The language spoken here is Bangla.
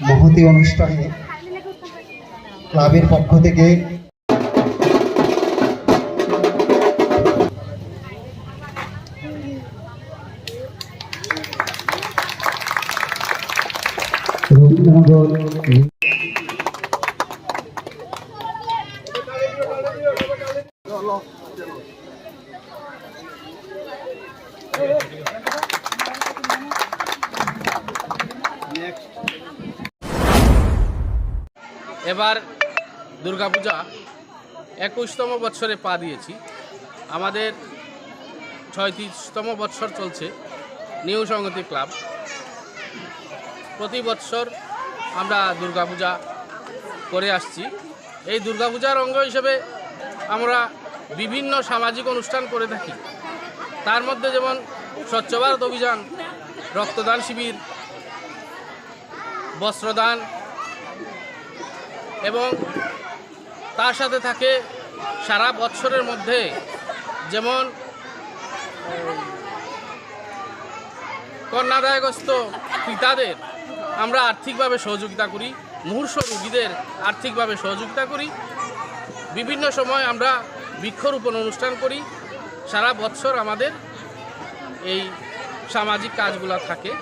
মহতি অনুষ্ঠানে ক্লাবের পক্ষ থেকে রবীন্দ্রনগর এবার দুর্গাপূজা একুশতম বৎসরে পা দিয়েছি। আমাদের ছয়ত্রিশতম বৎসর চলছে নিউ সংহতি ক্লাব। প্রতি বৎসর আমরা দুর্গাপূজা করে আসছি। এই দুর্গাপূজার অঙ্গ হিসেবে আমরা বিভিন্ন সামাজিক অনুষ্ঠান করে থাকি। তার মধ্যে যেমন স্বচ্ছ ভারত অভিযান, রক্তদান শিবির, বস্ত্রদান এবং তার সাথে থাকে সারা বৎসরের মধ্যে যেমন কন্যাদায়গ্রস্ত পিতাদের আমরা আর্থিকভাবে সহযোগিতা করি মুহূর্ষ রুগীদের আর্থিকভাবে সহযোগিতা করি। বিভিন্ন সময় আমরা বৃক্ষরোপণ অনুষ্ঠান করি। সারা বছর আমাদের এই সামাজিক কাজগুলো থাকে।